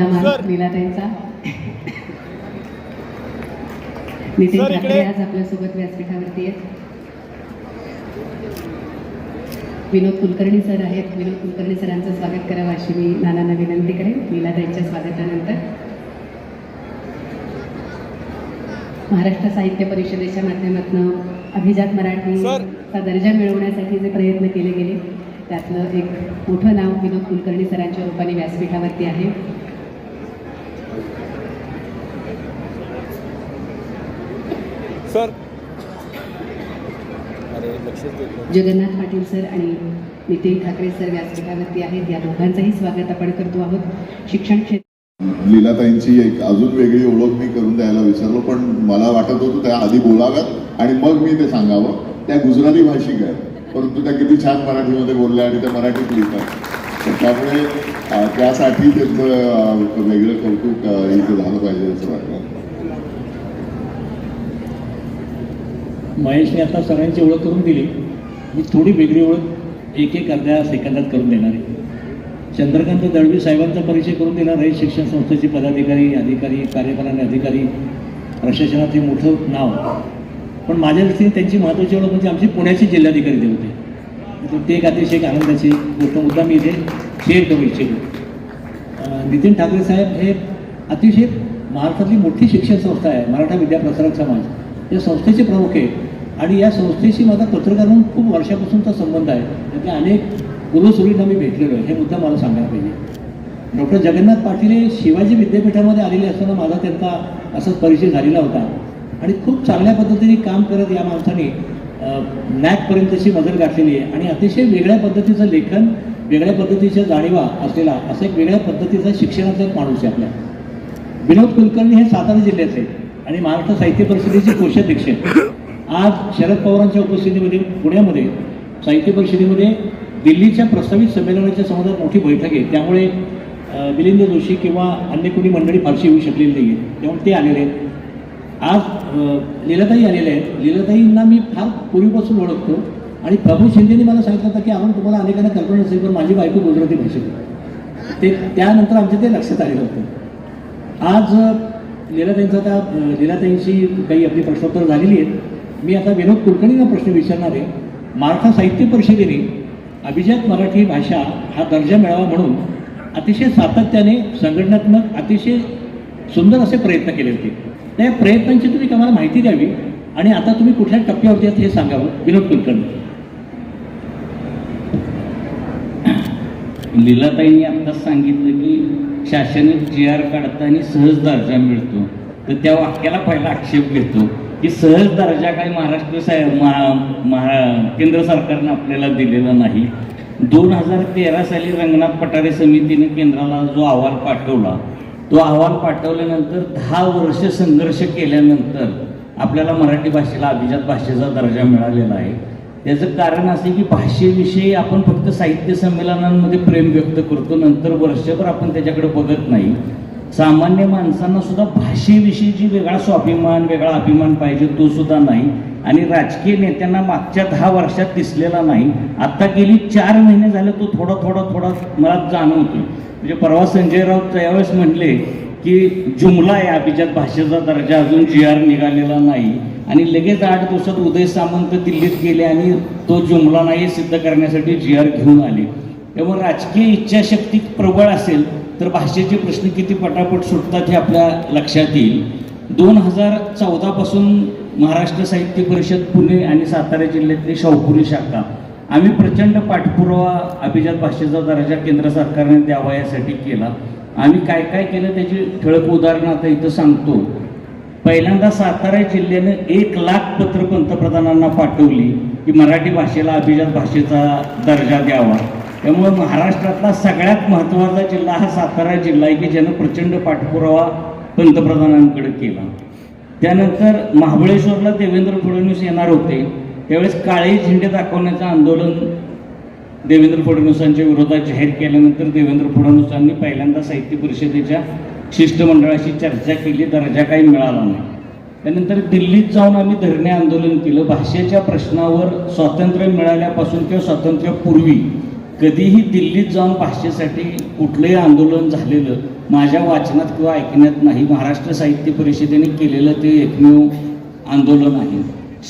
लीलाताईंचा नितीन ठाकरे. आज आपल्यासोबत व्यासपीठावरती आहेत. विनोद कुलकर्णी सर आहेत. विनोद कुलकर्णी सरांचं स्वागत करावं अशी मी नानांना विनंती करेन. लीलाताईंच्या स्वागतानंतर. महाराष्ट्र साहित्य परिषदेच्या माध्यमातून अभिजात मराठीचा दर्जा मिळवण्यासाठी जे प्रयत्न केले गेले त्यातलं एक मोठं नाव विनोद कुलकर्णी सरांच्या रूपाने व्यासपीठावरती आहे. सर. जगन्नाथ पाटील सर आणि नितीन ठाकरे सर व्यासपीठावरती आहेत. या दोघांचंही स्वागत आपण करतो आहोत. शिक्षण क्षेत्र लीलाताईंची एक अजून वेगळी ओळख मी करून द्यायला विसरलो पण मला वाटत होतं त्या आधी बोलाव्यात आणि मग मी ते सांगावं. त्या गुजराती भाषिक आहेत परंतु त्या किती छान मराठीमध्ये बोलल्या आणि त्या मराठीत लिहितात. तर त्यामुळे त्यासाठी त्यांचं वेगळं कौतुक इथं झालं पाहिजे असं वाटतं. महेशने आता सगळ्यांची ओळख करून दिली. मी थोडी वेगळी ओळख एक एक अर्ध्या सेकंदात करून देणार आहे. चंद्रकांत दळवी साहेबांचा परिचय करून देणार आहे. शिक्षण संस्थेचे पदाधिकारी अधिकारी कार्यकारणी अधिकारी प्रशासनाचे मोठं नाव. पण माझ्या दृष्टीने त्यांची महत्त्वाची ओळख म्हणजे आमची पुण्याचे जिल्हाधिकारी ते होते. तर ते एक अतिशय एक आनंदाची गोष्ट. मुद्दा मी इथे शेअर करू इच्छितो. नितीन ठाकरे साहेब हे अतिशय महाराष्ट्रातली मोठी शिक्षण संस्था आहे. मराठा विद्याप्रसारक समाज. या संस्थेचे प्रमुख आहे आणि या संस्थेशी माझा पत्रकार म्हणून खूप वर्षापासूनचा संबंध आहे. त्यातल्या अनेक गुरुसुरींना मी भेटलेलो आहे. हे मुद्दा मला सांगायला पाहिजे. डॉक्टर जगन्नाथ पाटील हे शिवाजी विद्यापीठामध्ये आलेले असताना माझा त्यांचा असाच परिचय झालेला होता. आणि खूप चांगल्या पद्धतीने काम करत या माणसाने नॅकपर्यंतची मजल गाठलेली आहे. आणि अतिशय वेगळ्या पद्धतीचं लेखन वेगळ्या पद्धतीच्या जाणीवा असलेला असा एक वेगळ्या पद्धतीचा शिक्षणाचा एक माणूस आहे आपल्या विनोद कुलकर्णी हे सातारा जिल्ह्याचे आणि महाराष्ट्र साहित्य परिषदेचे कोषाध्यक्ष आज शरद पवारांच्या उपस्थितीमध्ये पुण्यामध्ये साहित्य परिषदेमध्ये दिल्लीच्या प्रस्तावित संमेलनाच्या संबंधात मोठी बैठक आहे. त्यामुळे मिलिंद जोशी किंवा अन्य कोणी मंडळी फारशी येऊ शकलेली नाही आहे त्यामुळे ते आलेले आहेत. आज लीलाताई आलेले आहेत. लीलाताईंना मी फार पूर्वीपासून ओळखतो. आणि प्रभू शिंदेने मला सांगितलं होतं की आपण तुम्हाला अनेकांना कल्पना नसेल पण माझी बायको गुजराती भाषेत ते त्यानंतर आमच्या ते लक्षात आलेलं होतं. आज लीलाताईंचा त्या लीलाताईंशी लीलाताईंची काही आपली प्रश्नोत्तर झालेली आहेत. मी आता विनोद कुलकर्णींना प्रश्न विचारणार आहे. महाराष्ट्र साहित्य परिषदेने अभिजात मराठी भाषा हा दर्जा मिळावा म्हणून अतिशय सातत्याने संघटनात्मक अतिशय सुंदर असे प्रयत्न केले होते. त्या प्रयत्नांची तुम्ही आम्हाला माहिती द्यावी आणि आता तुम्ही कुठल्या टप्प्यावरती आहात हे सांगावं विनोद कुलकर्णी. लीलाताईंनी आत्ताच सांगितलं की शासनिक जी आर काढताना सहज दर्जा मिळतो. तर त्या वाक्याला पहिला आक्षेप घेतो. की सहज दर्जा काही महाराष्ट्र साहेब महा महा केंद्र सरकारनं आपल्याला दिलेला नाही. दोन हजार तेरा साली रंगनाथ पठारे समितीने केंद्राला जो अहवाल पाठवला तो अहवाल पाठवल्यानंतर दहा वर्ष संघर्ष केल्यानंतर आपल्याला मराठी भाषेला अभिजात भाषेचा दर्जा मिळालेला आहे. त्याचं कारण असं की भाषेविषयी आपण फक्त साहित्य संमेलनांमध्ये प्रेम व्यक्त करतो नंतर वर्षभर आपण त्याच्याकडे बघत नाही. सामान्य माणसांना सुद्धा भाषेविषयीची वेगळा स्वाभिमान वेगळा अभिमान पाहिजे तो सुद्धा नाही. आणि राजकीय नेत्यांना मागच्या दहा वर्षात दिसलेला नाही. आत्ता गेली चार महिने झाले तो थोडा थोडा थोडा मला जाणवतो म्हणजे परवा संजय राऊत यावेळेस म्हणले की जुमला आहे अभिजात भाषेचा दर्जा अजून जी आर निघालेला नाही. आणि लगेच आठ दिवसात उदय सामंत दिल्लीत गेले आणि तो जुमला नाही सिद्ध करण्यासाठी जी आर घेऊन आले. त्यामुळे राजकीय इच्छाशक्ती प्रबळ असेल तर भाषेचे प्रश्न किती पटापट सुटतात हे आपल्या लक्षात येईल. दोन हजार चौदापासून महाराष्ट्र साहित्य परिषद पुणे आणि सातारा जिल्ह्यातली शाहपुरी शाखा. आम्ही प्रचंड पाठपुरावा अभिजात भाषेचा दर्जा केंद्र सरकारने द्यावा यासाठी केला. आम्ही काय काय केलं त्याची ठळक उदाहरणं आता इथं सांगतो. पहिल्यांदा सातारा जिल्ह्यानं एक लाख पत्र पंतप्रधानांना पाठवली की मराठी भाषेला अभिजात भाषेचा दर्जा द्यावा. त्यामुळे महाराष्ट्रातला सगळ्यात महत्त्वाचा जिल्हा हा सातारा जिल्हा आहे की ज्यानं प्रचंड पाठपुरावा पंतप्रधानांकडे केला. त्यानंतर महाबळेश्वरला देवेंद्र फडणवीस येणार होते. त्यावेळेस काळे झेंडे दाखवण्याचं आंदोलन देवेंद्र फडणवीसांच्या विरोधात जाहीर केल्यानंतर देवेंद्र फडणवीसांनी पहिल्यांदा साहित्य परिषदेच्या शिष्टमंडळाशी चर्चा केली. दर्जा काही मिळाला नाही. त्यानंतर दिल्लीत जाऊन आम्ही धरणे आंदोलन केलं. भाषेच्या प्रश्नावर स्वातंत्र्य मिळाल्यापासून किंवा स्वातंत्र्यापूर्वी कधीही दिल्लीत जाऊन भाषेसाठी कुठलंही आंदोलन झालेलं माझ्या वाचनात किंवा ऐकण्यात नाही महाराष्ट्र साहित्य परिषदेने केलेलं ते एकमेव आंदोलन आहे.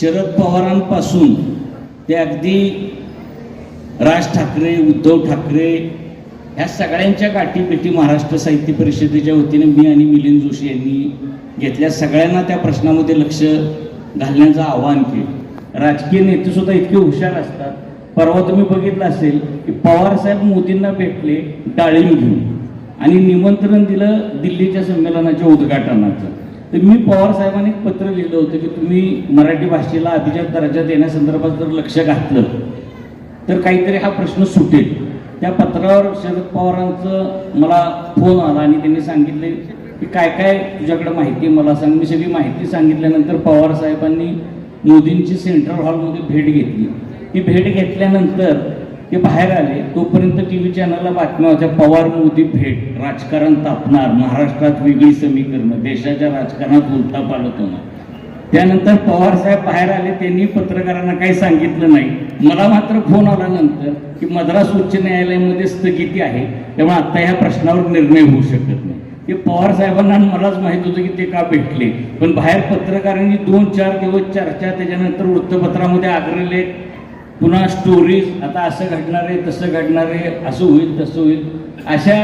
शरद पवारांपासून ते अगदी राज ठाकरे उद्धव ठाकरे ह्या सगळ्यांच्या गाठीपेटी महाराष्ट्र साहित्य परिषदेच्या वतीने मी आणि मिलिंद जोशी यांनी घेतल्या. सगळ्यांना त्या प्रश्नामध्ये लक्ष घालण्याचं आवाहन केलं. राजकीय नेतेसुद्धा इतके हुशार असतात. परवा तुम्ही बघितलं असेल की पवार साहेब मोदींना भेटले डाळिंब घेऊन आणि निमंत्रण दिलं दिल्लीच्या संमेलनाच्या उद्घाटनाचं. तर मी पवार साहेबांनी एक पत्र लिहिलं होतं की तुम्ही मराठी भाषेला अभिजात दर्जा देण्यासंदर्भात जर लक्ष घातलं तर काहीतरी हा प्रश्न सुटेल. त्या पत्रावर शरद पवारांचं मला फोन आला आणि त्यांनी सांगितले की काय काय तुझ्याकडे माहिती आहे मला सांग. मी सगळी माहिती सांगितल्यानंतर पवार साहेबांनी मोदींची सेंट्रल हॉलमध्ये भेट घेतली. ती भेट घेतल्यानंतर ते बाहेर आले. तोपर्यंत टी व्ही चॅनलला बातम्या होत्या पवार मोदी भेट राजकारण तापणार महाराष्ट्रात वेगळी समीकरणं देशाच्या राजकारणात उलटा पालट होणार त्यानंतर पवार साहेब बाहेर आले त्यांनी पत्रकारांना काही सांगितलं नाही. मला मात्र फोन आला नंतर की मद्रास उच्च न्यायालयामध्ये स्थगिती आहे त्यामुळे आता ह्या प्रश्नावर निर्णय होऊ शकत नाही. ते पवार साहेबांना मलाच माहीत होतं की ते का भेटले. पण बाहेर पत्रकारांनी दोन चार दिवस चर्चा त्याच्यानंतर वृत्तपत्रामध्ये आग्रलेख पुन्हा स्टोरीज आता असं घडणार आहे तसं घडणार आहे असं होईल तसं होईल. अशा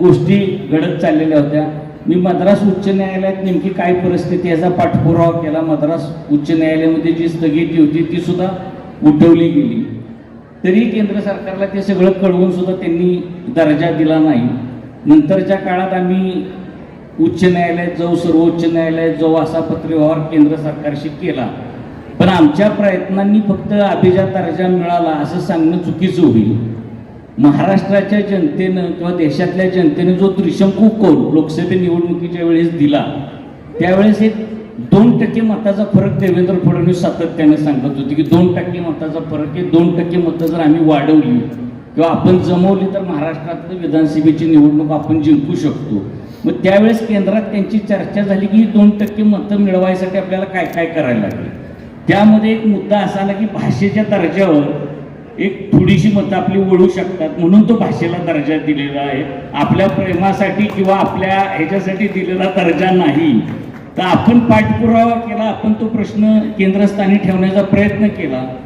गोष्टी घडत चाललेल्या होत्या. मी मद्रास उच्च न्यायालयात नेमकी काय परिस्थिती याचा पाठपुरावा केला. मद्रास उच्च न्यायालयामध्ये जी स्थगिती होती ती सुद्धा उठवली गेली. तरी केंद्र सरकारला ते सगळं कळवून सुद्धा त्यांनी दर्जा दिला नाही. नंतरच्या काळात आम्ही उच्च न्यायालयात जाऊ सर्वोच्च न्यायालयात जाऊ असा पत्रव्यवहार केंद्र सरकारशी केला. पण आमच्या प्रयत्नांनी फक्त अभिजात दर्जा मिळाला असं सांगणं चुकीचं होईल. महाराष्ट्राच्या जनतेनं किंवा देशातल्या जनतेनं जो त्रिशंकू कौल लोकसभा निवडणुकीच्या वेळेस दिला त्यावेळेस एक दोन टक्के मताचा फरक देवेंद्र फडणवीस सातत्याने सांगत होते की दोन टक्के मताचा फरक आहे दोन टक्के मतं जर आम्ही वाढवली किंवा आपण जमवली तर महाराष्ट्रातलं विधानसभेची निवडणूक आपण जिंकू शकतो. मग त्यावेळेस केंद्रात त्यांची चर्चा झाली की ही दोन टक्के मतं मिळवायसाठी आपल्याला काय काय करायला लागेल? त्यामध्ये एक मुद्दा असा आला की भाषेच्या दर्जावर एक थोडीशी मतं आपली वळू शकतात. म्हणून तो भाषेला दर्जा दिलेला आहे. आपल्या प्रेमासाठी किंवा आपल्या ह्याच्यासाठी दिलेला दर्जा नाही. तर आपण पाठपुरावा केला आपण तो प्रश्न केंद्रस्थानी ठेवण्याचा प्रयत्न केला.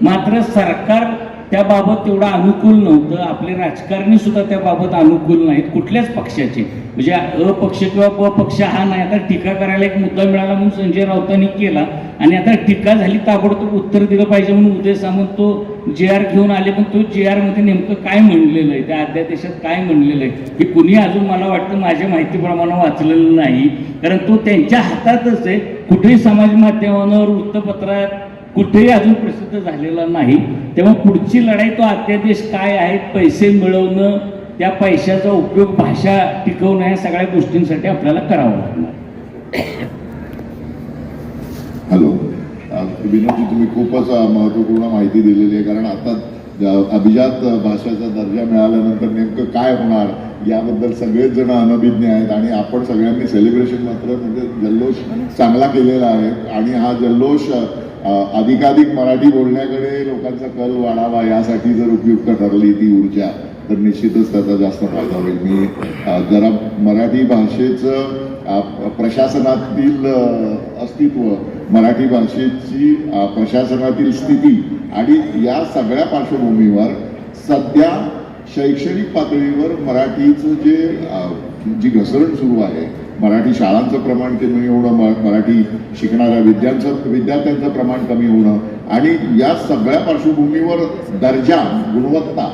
मात्र सरकार त्याबाबत तेवढं अनुकूल नव्हतं. आपले राजकारणी सुद्धा त्याबाबत अनुकूल नाहीत कुठल्याच पक्षाचे. म्हणजे अपक्ष किंवा प पक्ष हा नाही. आता टीका करायला एक मुद्दा मिळाला म्हणून संजय राऊतांनी केला. आणि आता टीका झाली ताबडतोब उत्तर दिलं पाहिजे म्हणून उदय सामंत तो जे आर घेऊन आले पण तो जे आरमध्ये नेमकं काय म्हणलेलं आहे? त्या अध्यादेशात काय म्हणलेलं आहे? हे कुणी अजून मला वाटतं माझ्या माहितीप्रमाणे वाचलेलं नाही. कारण तो त्यांच्या हातातच आहे. कुठेही समाज माध्यमांवर वृत्तपत्रात कुठेही अजून प्रसिद्ध झालेला नाही. तेव्हा पुढची लढाई तो अत्यादेश काय आहे पैसे मिळवणं त्या पैशाचा उपयोग भाषा टिकवणं या सगळ्या गोष्टींसाठी आपल्याला करावा लागणार. हॅलो. विनोदजी तुम्ही खूपच महत्त्वपूर्ण माहिती दिलेली आहे. कारण आता अभिजात भाषेचा दर्जा मिळाल्यानंतर नेमकं काय होणार याबद्दल सगळेच जण अनभिज्ञ आहेत आणि आपण सगळ्यांनी सेलिब्रेशन मात्र म्हणजे जल्लोष चांगला केलेला आहे. आणि हा जल्लोष अधिकाधिक मराठी बोलण्याकडे लोकांचा कल वाढावा यासाठी जर उपयुक्त ठरली ती ऊर्जा तर निश्चितच त्याचा जास्त फायदा होईल. मी जरा मराठी भाषेचं प्रशासनातील अस्तित्व मराठी भाषेची प्रशासनातील स्थिती आणि या सगळ्या पार्श्वभूमीवर सध्या शैक्षणिक पातळीवर मराठीचं जे जी घसरण सुरू आहे मराठी शाळांचं प्रमाण कमी होणं म- मराठी शिकणाऱ्या विद्यांचं विद्यार्थ्यांचं प्रमाण कमी होणं आणि या सगळ्या पार्श्वभूमीवर दर्जा गुणवत्ता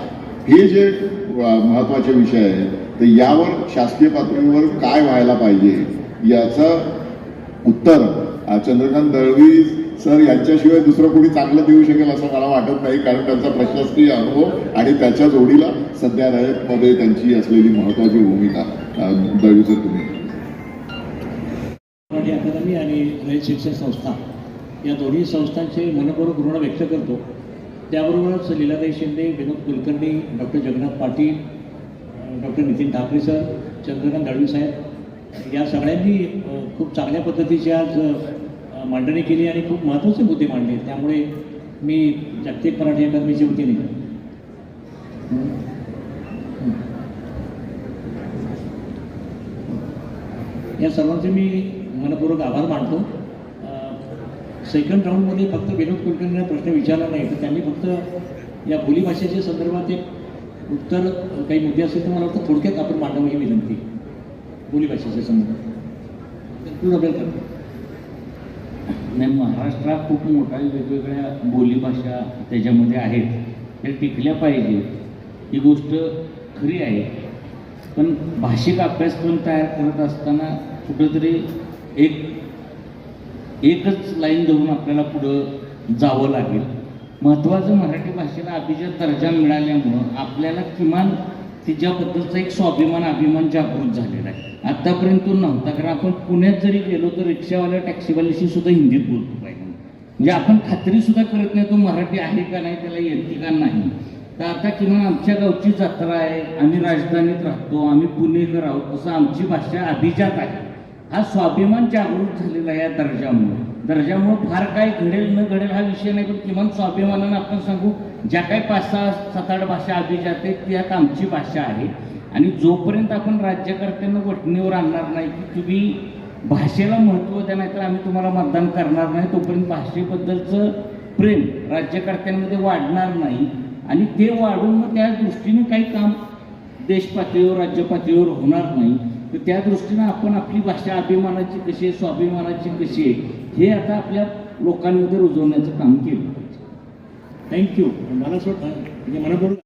हे जे महत्त्वाचे विषय आहेत तर यावर शासकीय पातळीवर काय व्हायला पाहिजे याचं उत्तर चंद्रकांत दळवी सर यांच्याशिवाय दुसरं कोणी चांगलं देऊ शकेल असं मला वाटत नाही कारण त्यांचा प्रशासकीय अनुभव आणि त्याच्या जोडीला सध्या रयतमध्ये त्यांची असलेली महत्त्वाची भूमिका. दळवी सर तुम्ही. मराठी अकादमी आणि रयत शिक्षण संस्था या दोन्ही संस्थांचे मनपूर्वक ऋण व्यक्त करतो. त्याबरोबरच Leelatai Shinde Vinod Kulkarni doctor Jagannath Patil doctor Nitin Thackeray sir Chandrakant Dalvi साहेब या सगळ्यांनी खूप चांगल्या पद्धतीची आज मांडणी केली आणि खूप महत्त्वाचे मुद्दे मांडले. त्यामुळे मी जागतिक मराठी अकादमीच्या वतीने या सर्वांचे मी मनपूर्वक आभार मानतो. सेकंड राऊंडमध्ये फक्त विनोद कुलकर्णींना प्रश्न विचारला नाही तर त्यांनी फक्त या बोलीभाषेच्या संदर्भात एक उत्तर काही मुद्दे असतील तर मला वाटतं थोडक्यात आपण मांडावं ही विनंती. बोलीभाषेच्या संदर्भात. तू डबल नाही महाराष्ट्रात खूप मोठ्या वेगवेगळ्या बोलीभाषा त्याच्यामध्ये आहेत. त्या टिकल्या पाहिजे. ही गोष्ट खरी आहे. पण भाषिक अभ्यासक्रम तयार करत असताना कुठंतरी एक एकच लाईन धरून आपल्याला पुढं जावं लागेल. महत्त्वाचं मराठी भाषेला अभिजात दर्जा मिळाल्यामुळं आपल्याला किमान तिच्याबद्दलचा एक स्वाभिमान अभिमान जागृत झालेला आहे. आत्तापर्यंत तो नव्हता कारण आपण पुण्यात जरी गेलो तर रिक्षावाल्या टॅक्सीवाल्याशी सुद्धा हिंदीत बोलतो पाहिजे म्हणजे आपण खात्रीसुद्धा करत नाही तो मराठी आहे का नाही त्याला येते का नाही. तर आता किमान आमच्या गावची जत्रा आहे आम्ही राजधानीत राहतो आम्ही पुणेकर आहोत तसं आमची भाषा अभिजात आहे. हा स्वाभिमान जागृत झालेला आहे या दर्जामुळे. दर्जामुळे फार काय घडेल न घडेल हा विषय नाही पण किमान स्वाभिमानानं आपण सांगू ज्या काही पाच सहा सात आठ भाषा अभिजात आहेत आता आमची भाषा आहे. आणि जोपर्यंत आपण राज्यकर्त्यांना वटणीवर आणणार नाही की तुम्ही भाषेला महत्त्व द्या नाही तर आम्ही तुम्हाला मतदान करणार नाही तोपर्यंत भाषेबद्दलचं प्रेम राज्यकर्त्यांमध्ये वाढणार नाही. आणि ते वाढून मग त्या दृष्टीने काही काम देश पातळीवर राज्य पातळीवर होणार नाही. तर त्या दृष्टीनं आपण आपली भाषा अभिमानाची कशी आहे स्वाभिमानाची कशी आहे हे आता आपल्या लोकांमध्ये रुजवण्याचं काम केलं पाहिजे. थँक्यू मला असं म्हणजे मनपूर्वक